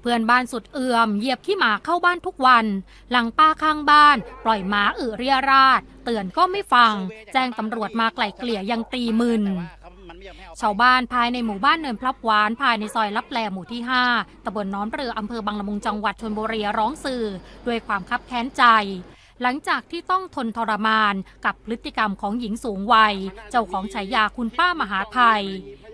เพื่อนบ้านสุดเอื่อมเหยียบขี้หมาเข้าบ้านทุกวัน หลังป้าข้างบ้าน ปล่อยหมาอึเรียราดเตือนก็ไม่ฟัง แจ้งตำรวจมาไกล่เกลี่ยยังตีมึนชาวบ้านภายในหมู่บ้านเนินพลับหวานภายในซอยลับแลหมู่ที่ 5ตำบลน้อมเรืออำเภอบางละมุงจังหวัดชนบุรีร้องสื่อ ด้วยความคับแค้นใจ หลังจากที่ต้องทนทรมานกับพฤติกรรมของหญิงสูงวัย เจ้าของฉายาคุณป้ามหาภัย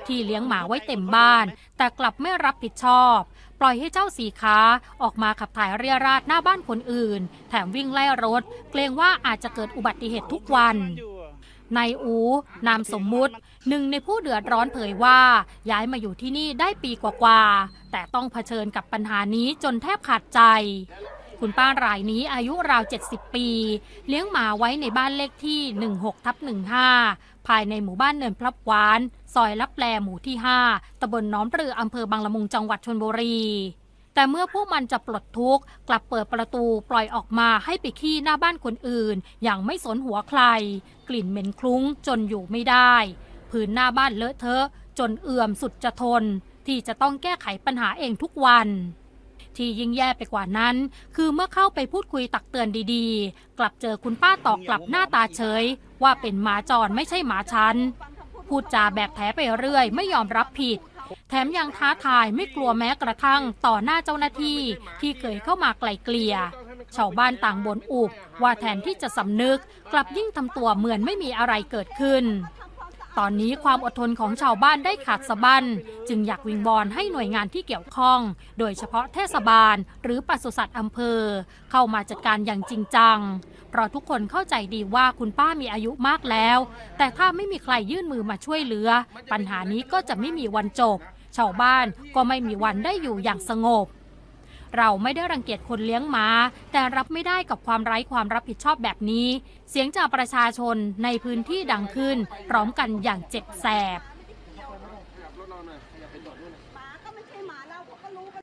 ที่เลี้ยงหมาไว้เต็มบ้าน แต่กลับไม่รับผิดชอบ ล่อยให้เจ้าสีขาออกมาขับถ่ายเรียราดหน้าบ้านคนอื่น แถมวิ่งไล่รถ เกรงว่าอาจจะเกิดอุบัติเหตุทุกวันนายอู นามสมมุติ หนึ่งในผู้เดือดร้อนเผยว่า ย้ายมาอยู่ที่นี่ได้ปีกว่าๆแต่ต้องเผชิญกับปัญหานี้จนแทบขาดใจ คุณป้ารายนี้อายุราว 70 ปี เลี้ยงหมาไว้ในบ้านเลขที่ 16ทับ15 ภายในหมู่บ้านเนินพลับหวาน ซอยลับแลหมู่ที่ 5ตำบลน้อมเรืออำเภอบางละมุงจังหวัดชนบุรีแต่เมื่อพวกมันจะปลดทุกข์กลับเปิดประตูปล่อยออกมาให้ไปขี้หน้าบ้านคนอื่น อย่างไม่สนหัวใคร กลิ่นเหม็นคลุ้งจนอยู่ไม่ได้พื้นหน้าบ้านเลอะเทอะ จนเอื่อมสุดจะทน ที่จะต้องแก้ไขปัญหาเองทุกวัน ที่ยิ่งแย่ไปกว่านั้น คือเมื่อเข้าไปพูดคุยตักเตือนดีๆ กลับเจอคุณป้าตอบกลับหน้าตาเฉย ว่าเป็นหมาจรไม่ใช่หมาฉัน พูดจาแบกแผลไปเรื่อย ไม่ยอมรับผิด แถมยังท้าทายไม่กลัวแม้กระทั่งต่อหน้าเจ้าหน้าที่ที่เคยเข้ามาไกลเกลี่ยชาวบ้านต่างบนอุบว่าแทนที่จะสำนึก กลับยิ่งทำตัวเหมือนไม่มีอะไรเกิดขึ้น ตอนนี้ความอดทนของชาวบ้านได้ขาดสะบั้นจึงอยากวิงบอลให้หน่วยงานที่เกี่ยวข้อง โดยเฉพาะเทศบาล หรือปศุสัตว์อำเภอ เข้ามาจัดการอย่างจริงจัง เพราะทุกคนเข้าใจดีว่าคุณป้ามีอายุมากแล้ว แต่ถ้าไม่มีใครยื่นมือมาช่วยเหลือ ปัญหานี้ก็จะไม่มีวันจบ ชาวบ้านก็ไม่มีวันได้อยู่อย่างสงบ เราไม่ได้รังเกียจคนเลี้ยงหมาแต่รับไม่ได้กับความไร้ความรับผิดชอบแบบนี้ เสียงจากประชาชนในพื้นที่ดังขึ้น พร้อมกันอย่างเจ็บแสบ